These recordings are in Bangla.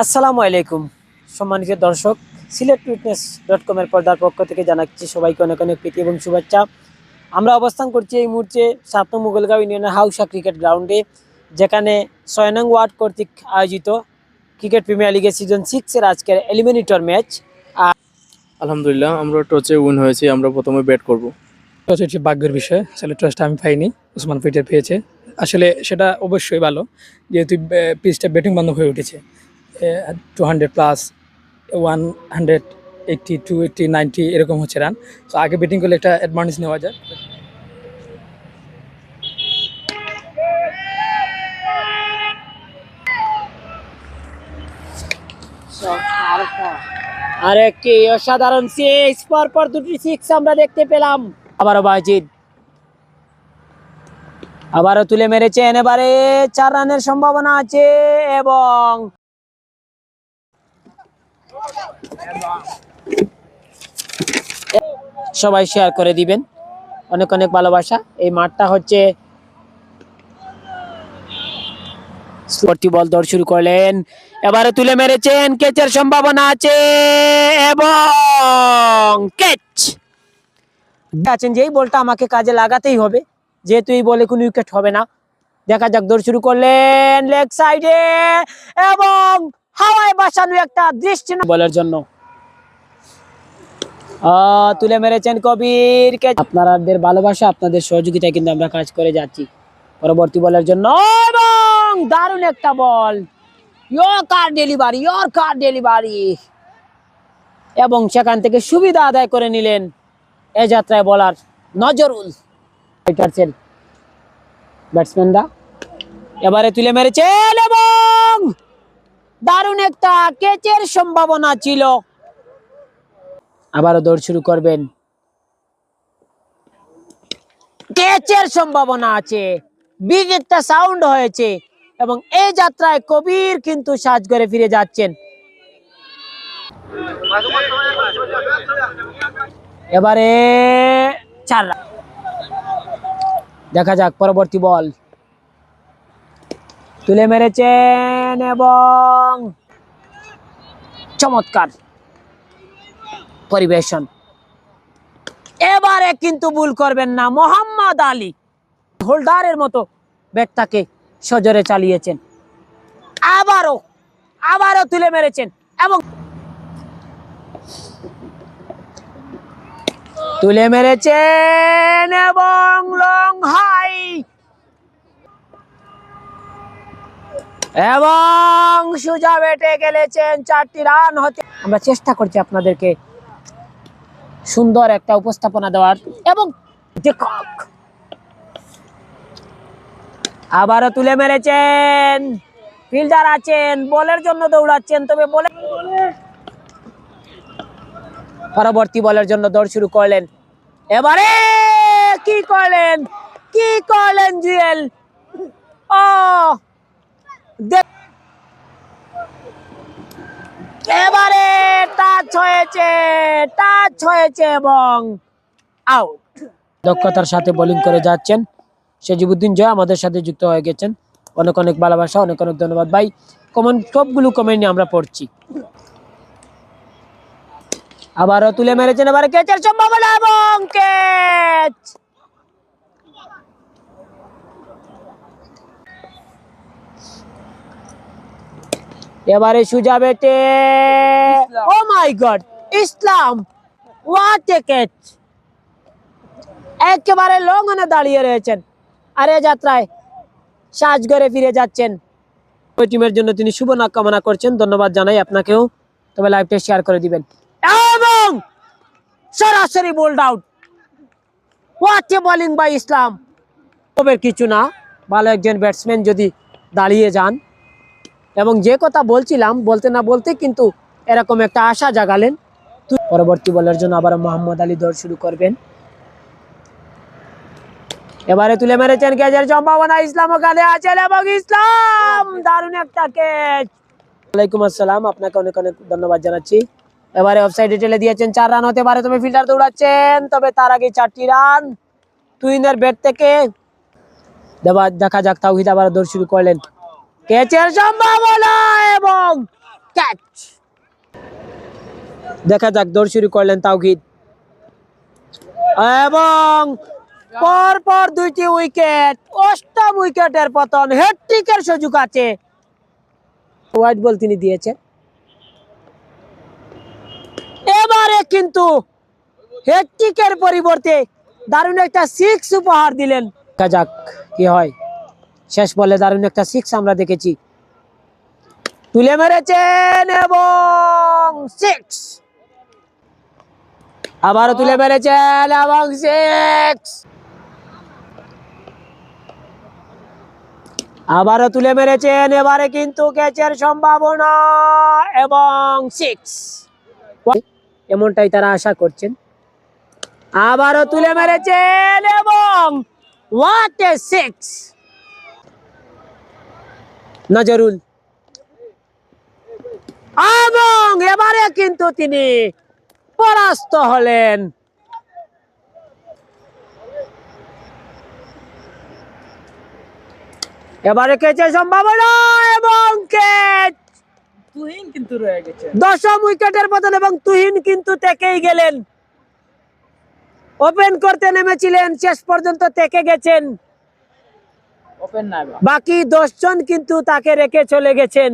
আসসালামু আলাইকুম। সম্মানিত দর্শক সিলেট ফিটনেস ডট কমের পর্দার পক্ষ থেকে জানাচ্ছি সবাইকে অনেক অনেক প্রীতি এবং শুভেচ্ছা। আমরা অবস্থান করছি এই মুহূর্তে সাত নং মুঘলগাঁও ইউনিয়নের হাউসা ক্রিকেট গ্রাউন্ডে যেখানে ছয় নং ওয়ার্ড কর্তৃক আয়োজিত ক্রিকেট প্রিমিয়ার লিগের সিজন সিক্সের আজকের এলিমিনেটর ম্যাচ আলহামদুলিল্লাহ আমরা টচে উইন হয়েছি আমরা প্রথমে ব্যাট করব। টস হচ্ছে ভাগ্যের বিষয় আসলে টসটা আমি পাইনি ওসমান পিটার পেয়েছে। আসলে সেটা অবশ্যই ভালো যেহেতু পিচটা ব্যাটিং বন্ধ হয়ে উঠেছে। Two hundred plus one hundred eighty two eighty ninety এরকম হচ্ছে রান তো আগে ব্যাটিং করলে একটা অ্যাডভান্টেজ নেওয়া যায়। আর একটি অসাধারণ সিক্স পর পর দুটি সিক্স আমরা দেখতে পেলাম। আবারও বাজিদ আবারও তুলে মেরেছেন, এবারে চার রানের সম্ভাবনা আছে এবং সবাই শেয়ার করে দিবেন। অনেক অনেক ভালোবাসা। এই মাঠটা হচ্ছে বল দৌড় শুরু করলেন। এবারে তুলে মেরেছেন কেচের সম্ভাবনা আছে এবং কেচ আছেন যে এই বলটা আমাকে কাজে লাগাতেই হবে। যেহেতু এই বলে কোনো উইকেট হবে না। দেখা যাক, দৌড় শুরু করলেন লেগ সাইডে এবং হাওয়ায় বাসানো একটা দৃষ্টি বলের জন্য। তুলে মেরেছেন কবির আপনাদের ভালোবাসা, আপনাদের সহযোগিতায় কিন্তু আমরা কাজ করে যাচ্ছি। পরবর্তী বলের জন্য। এবং দারুণ একটা বল। Yorker delivery yorker delivery এবং সেখান থেকে সুবিধা আদায় করে নিলেন এ যাত্রায় বলার নজরুল ব্যাটসম্যানরা। এবারে তুলে মেরেছেন এবং দারুণ একটা কেচের সম্ভাবনা ছিল। আবারও দৌড় শুরু করবেন। ক্যাচের সম্ভাবনা আছে বিগ একটা সাউন্ড হয়েছে এবং এই যাত্রায় কবির কিন্তু সাজ করে ফিরে যাচ্ছেন। এবারে চার দেখা যাক পরবর্তী বল। তুলে মেরেছেন এবং চমৎকার। পরিবেশন। এবারে কিন্তু ভুল করবেন না। মোহাম্মদ আলী হোল্ডারের মতো ব্যাটটাকে সজরে চালিয়েছেন। আবারও আবারও তুলে মেরেছেন এবং তুলে মেরেছেন এবং লং হাই এবং সুজা বেটে গেলেছেন, চারটি রান হতে আমরা চেষ্টা করছি আপনাদেরকে সুন্দর একটা উপস্থাপনা দেওয়ার এবং। আবারও তুলে মেরেছেন। ফিল্ডার আছেন, বলের জন্য দৌড়াচ্ছেন, তবে বলে পরবর্তী বলের জন্য দৌড় শুরু করলেন। এবারে কি করলেন? কি করলেন জুয়েল ও! দেখ এবারে টাচ হয়েছে টাচ হয়েছে এবং আউট দক্ষতার সাথে বোলিং করে যাচ্ছেন সেজিবুদ্দিন জয় আমাদের সাথে যুক্ত হয়ে গেছেন। অনেক অনেক ভালোবাসা, অনেক অনেক ধন্যবাদ। ভাই কমেন্ট সবগুলো কমেন্ট নিয়ে আমরা পড়ছি। আবারও তুলে মেরেছেন এবারে ক্যাচের সম্ভাবনা এবং ক্যাচ এবারে সুজা বেটে। ও my god Islam what a catch একেবারে লঙ্ঘনে দাঁড়িয়ে রয়েছেন। আর যাত্রায় সাজগড়ে ফিরে যাচ্ছেন। ওই টিমের জন্য তিনি শুভ কামনা করছেন। ধন্যবাদ জানাই আপনাকেও। তবে লাইভটা শেয়ার করে দিবেন। এবং সরাসরি bowled out what a bowling by Islam. তবে কিছু না ভালো একজন ব্যাটসম্যান যদি দাঁড়িয়ে যান। এবং যে কথা বলছিলাম, বলতে না বলতে কিন্তু এরকম একটা আশা জাগালেন। পরবর্তী বলের জন্য আবার মোহাম্মদ আলী দৌড় শুরু করবেন। এবারে তুলে মেরেছেন ক্যাচের সম্ভাবনা, ইসলাম ওখানে আছেন এবং ইসলাম! দারুণ একটা ক্যাচ ওয়ালাইকুম আসসালাম, আপনাকে অনেক অনেক ধন্যবাদ জানাচ্ছি। এবারে অফসাইডে ঠেলে দিয়েছেন, চার রান হতে পারে, তবে ফিল্ডার দৌড়াচ্ছেন, তবে তার আগে চারটি রান। তুইনের ব্যাট থেকে দেখা যাক, তাওহিদ আবার দৌড় শুরু করলেন। ক্যাচের সম্ভাবনা এবং ক্যাচ। দেখা যাক, দৌড় শুরু করলেন তাওহিদ। এবং পর পর দুইটি উইকেট, অষ্টম উইকেটের পতন হ্যাট্রিকের সুযোগ আছে। হোয়াইট বল তিনি দিয়েছেন। এবারে কিন্তু হ্যাট্রিকের পরিবর্তে দারুণ একটা সিক্স উপহার দিলেন। দেখা যাক কি হয়। শেষ বলে দারুণ একটা সিক্স আমরা দেখেছি। তুলে মেরেছেন এবং সিক্স আবারও তুলে মেরেছেন এবং সিক্স আবারও তুলে মেরেছেন, এবারে কিন্তু ক্যাচের সম্ভাবনা এবং সিক্স এমনটাই তারা আশা করছেন। আবারও তুলে মেরেছেন এবং ওয়াট এ সিক্স নজরুল। এবং এবারে কিন্তু তিনি পরাস্ত হলেন। এবারে কেচে সম্ভাবনা এবং কেচ। তুহিন কিন্তু রয়ে গেছে। দশম উইকেটের পতন এবং তুহিন কিন্তু তেকেই গেলেন। ওপেন করতে নেমেছিলেন শেষ পর্যন্ত তেকে গেছেন। বাকি দশজন কিন্তু তাকে রেখে চলে গেছেন।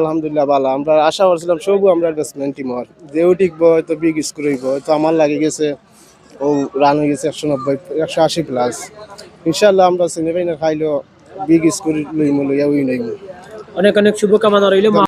আলহামদুলিল্লাহ ভালো। আমরা আশা করছিলাম সবু আমরা ব্যাটসম্যান টিম যেও টিকবো হয়তো বিগ স্কোর হইব হয়তো আমার লাগে গেছে ও রান হয়ে গেছে একশো নব্বই একশো আশি প্লাস ইনশাল্লাহ আমরা সেমিফাইনাল খাইলেও বিগ স্কোর লইম লইয়া উইন হইব অনেক অনেক শুভকামনা রইল।